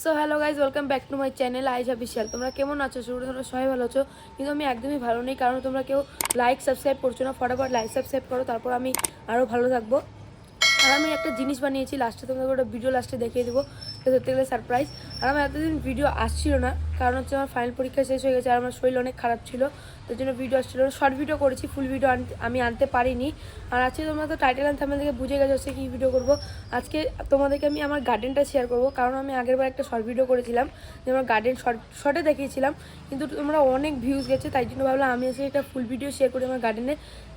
So hello guys welcome back to my channel আইজ বিশাল তোমরা কেমন আছো? শুরু তোমরা সবাই ভালো আছো। কিন্তু আমি একদমই ভালো নেই, কারণ তোমরা কেউ লাইক সাবস্ক্রাইব করছ না। ফটাফট লাইক সাবস্ক্রাইব করো, তারপর আমি আরও ভালো থাকব। আর আমি একটা জিনিস বানিয়েছি লাস্টে তোমাদের ভিডিও লাস্টে দেখিয়ে দেবো। ধরতে গেলে সারপ্রাইজ আর আমার এতদিন ভিডিও আসছিল না, কারণ হচ্ছে আমার ফাইনাল পরীক্ষা শেষ হয়ে গেছে আর আমার শরীর অনেক খারাপ ছিল তার জন্য ভিডিও আসছিল শর্ট ভিডিও করেছি ফুল ভিডিও আমি আনতে পারিনি। আর আজকে তোমরা তো টাইটেল আনতে আমাদেরকে বুঝে গেছো হচ্ছে কী ভিডিও করব। আজকে তোমাদেরকে আমি আমার গার্ডেনটা শেয়ার করব, কারণ আমি আগের বার একটা শর্ট ভিডিও করেছিলাম, যে আমার গার্ডেন শর্ট শর্টে দেখিয়েছিলাম, কিন্তু তোমরা অনেক ভিউজ গেছে, তাই জন্য ভাবলাম আমি এসে একটা ফুল ভিডিও শেয়ার করি আমার গার্ডেনে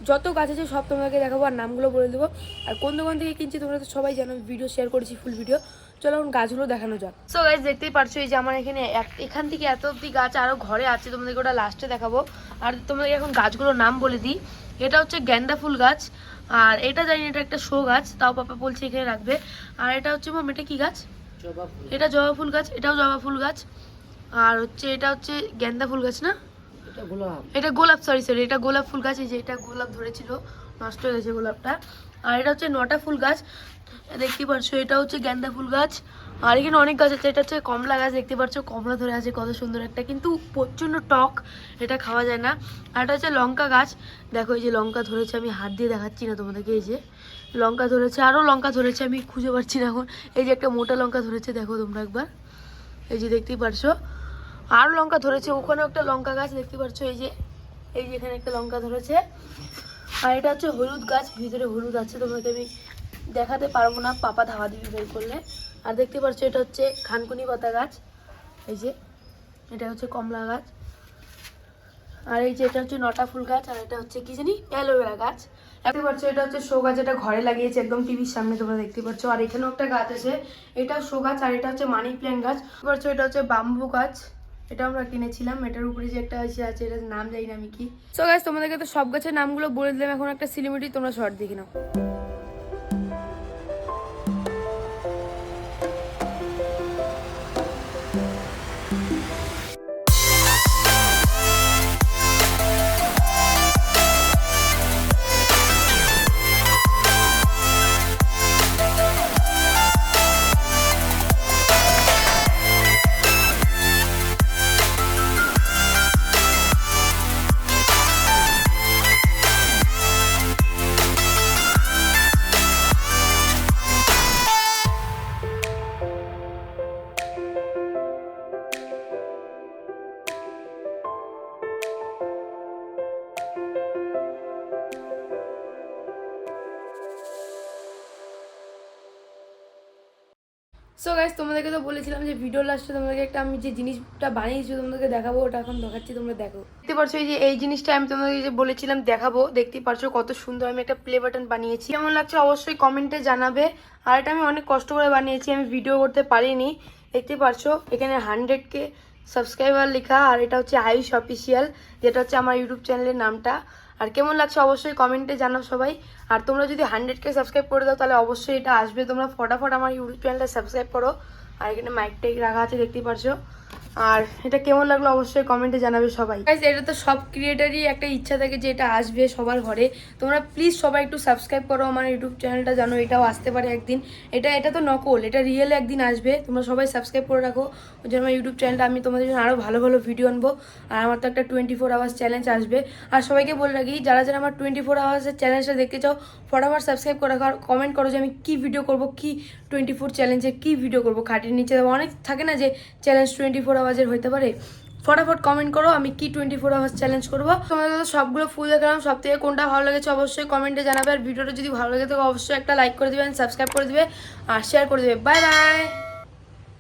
যত গাছ আছে সব তোমাদেরকে দেখাবো আর নামগুলো বলে দেবো। আর কোন দোকান থেকে কিনছি তোমরা তো সবাই জানো ভিডিও শেয়ার করেছি ফুল ভিডিও চলো এখন গাছগুলো দেখানো যাক। সো গাছ দেখতেই পারছ এই যে আমার এখানে এক- এখান থেকে এত অব্দি গাছ আরও ঘরে আছে তোমাদেরকে ওটা লাস্টে দেখাবো। আর তোমাদেরকে এখন গাছগুলোর নাম বলে দিই। এটা হচ্ছে গ্যান্দা ফুল গাছ আর এটা জানি না এটা একটা শো গাছ তাও পাপা বলছে এখানে রাখবে। আর এটা হচ্ছে মাম এটা কি গাছ? এটা জবা ফুল গাছ এটাও জবা ফুল গাছ। আর হচ্ছে এটা হচ্ছে গেন্দা ফুল গাছ না? এটা গোলাপ। সরি সরি এটা গোলাপ ফুল গাছ এই যে এটা গোলাপ ধরেছিল নষ্ট হয়ে গেছে গোলাপটা। আর এটা হচ্ছে নটা ফুল গাছ। দেখতে পাচ্ছ, এটা হচ্ছে গেন্দা ফুল গাছ। আর এখানে অনেক গাছ আছে, এটা হচ্ছে কমলা গাছ, দেখতে পাচ্ছ, কমলা ধরে আছে, কত সুন্দর একটা, কিন্তু প্রচণ্ড টক, এটা খাওয়া যায় না। আর এটা হচ্ছে লঙ্কা গাছ। দেখো, এই যে লঙ্কা ধরেছে, আমি হাত দিয়ে দেখাচ্ছি না তোমাদেরকে, এই যে। লঙ্কা ধরেছে আরও লঙ্কা ধরেছে, আমি খুঁজে পাচ্ছি না এখন। এই যে একটা মোটা লঙ্কা ধরেছে, দেখো তোমরা একবার। এই যে দেখতেই পারছ। আরও লঙ্কা ধরেছে, ওখানেও একটা লঙ্কা গাছ, দেখতে পাচ্ছ, এই যে এই যে এখানে একটা লঙ্কা ধরেছে। আর এটা হচ্ছে হলুদ গাছ, ভিতরে হলুদ আছে, তোমাকে আমি দেখাতে পারব না। পাপা ধাওয়া দিবি বের করলে। আর দেখতে পাচ্ছ, এটা হচ্ছে খানকুনি পাতা গাছ। এই যে, এটা হচ্ছে কমলা গাছ। আর এই যে, এটা হচ্ছে নটা ফুল গাছ, আর এটা হচ্ছে কি জানি, অ্যালোভেরা গাছ। দেখতে পাচ্ছ, এটা হচ্ছে শো গাছ, এটা ঘরে লাগিয়েছে একদম টিভির সামনে, তোমরা দেখতে পাচ্ছ। আর এখানেও একটা গাছ আছে এটা শো গাছ, আর এটা হচ্ছে মানি প্ল্যান্ট গাছ। পাচ্ছ, এটা হচ্ছে বাম্বু গাছ। এটা আমরা কিনেছিলাম, এটার উপরে যে একটা আছে আছে, এটার নাম জানি না আমি কি। সো গাছ তোমাদেরকে তো সব গাছের নামগুলো বলে দিলাম, এখন একটা সিলিমিটি তোমরা শর্ট দেখে নাও। সো গাইজ তোমাদেরকে তো বলেছিলাম যে ভিডিও লাস্টে তোমাদেরকে একটা আমি যে জিনিসটা বানিয়েছি তোমাদেরকে দেখাবো, ওটা এখন দেখাচ্ছি, তোমরা দেখো। দেখতে পারছ এই যে, এই জিনিসটা আমি তোমাদেরকে যে বলেছিলাম দেখাবো দেখতে পারছ কত সুন্দর আমি একটা প্লে বাটন বানিয়েছি। কেমন লাগছে অবশ্যই কমেন্টে জানাবে। আর এটা আমি অনেক কষ্ট করে বানিয়েছি, আমি ভিডিও করতে পারিনি। দেখতে পারছ, এখানে হান্ড্রেড কে সাবস্ক্রাইবার লেখা, আর এটা হচ্ছে আয়ুষ অফিসিয়াল যেটা হচ্ছে আমার ইউটিউব চ্যানেলের নামটা। আর কেমন লাগছে অবশ্যই কমেন্টে জানাও সবাই। আর তোমরা যদি হান্ড্রেড কে সাবস্ক্রাইব করে দাও, তাহলে অবশ্যই এটা আসবে। তোমরা ফটাফট আমার ইউটিউব চ্যানেলটা সাবস্ক্রাইব করো। আর এখানে মাইক টাইক রাখা আছে, দেখতেই পারছ। আর এটা কেমন লাগল অবশ্যই কমেন্টে জানাবে সবাই। এটা তো সব ক্রিয়েটারই একটা ইচ্ছা থাকে যে এটা আসবে সবার ঘরে। তোমরা প্লিজ সবাই একটু সাবস্ক্রাইব করো আমার ইউটিউব চ্যানেলটা জানো এটাও আসতে পারে একদিন। এটা এটা তো নকল, এটা রিয়েল একদিন আসবে। তোমরা সবাই সাবস্ক্রাইব করে রাখো। ওই জন্য আমার ইউটিউব চ্যানেলটা আমি তোমাদের জন্য আরও ভালো ভালো ভিডিও আনব। আর আমার তো একটা টোয়েন্টি ফোর আওয়ার্স চ্যালেঞ্জ আসবে। আর সবাইকে বলে রাখি, যারা যারা আমার টোয়েন্টি ফোর আওয়ার্সের চ্যালেঞ্জটা দেখতে চাও ফটাফট সাবস্ক্রাইব করে রাখো। আর কমেন্ট করো যে আমি কী ভিডিও করব, কী টোয়েন্টি ফোর চ্যালেঞ্জে কী ভিডিও করব। খাটির নিচে অনেক থাকে না যে চ্যালেঞ্জ টোয়েন্টি ফোর আওয়ার্সের হইতে পারে, ফটাফট কমেন্ট করো, আমি কি টোয়েন্টি ফোর আওয়ার্স চ্যালেঞ্জ করব। তোমাদের সবগুলো ফুল দেখলাম সব থেকে কোনটা ভালো লেগেছে অবশ্যই কমেন্টে জানাবে, আর ভিডিওটা যদি ভালো লেগে থাকে, অবশ্যই একটা লাইক করে দেবে সাবস্ক্রাইব করে দেবে, আর শেয়ার করে দেবে। Bye bye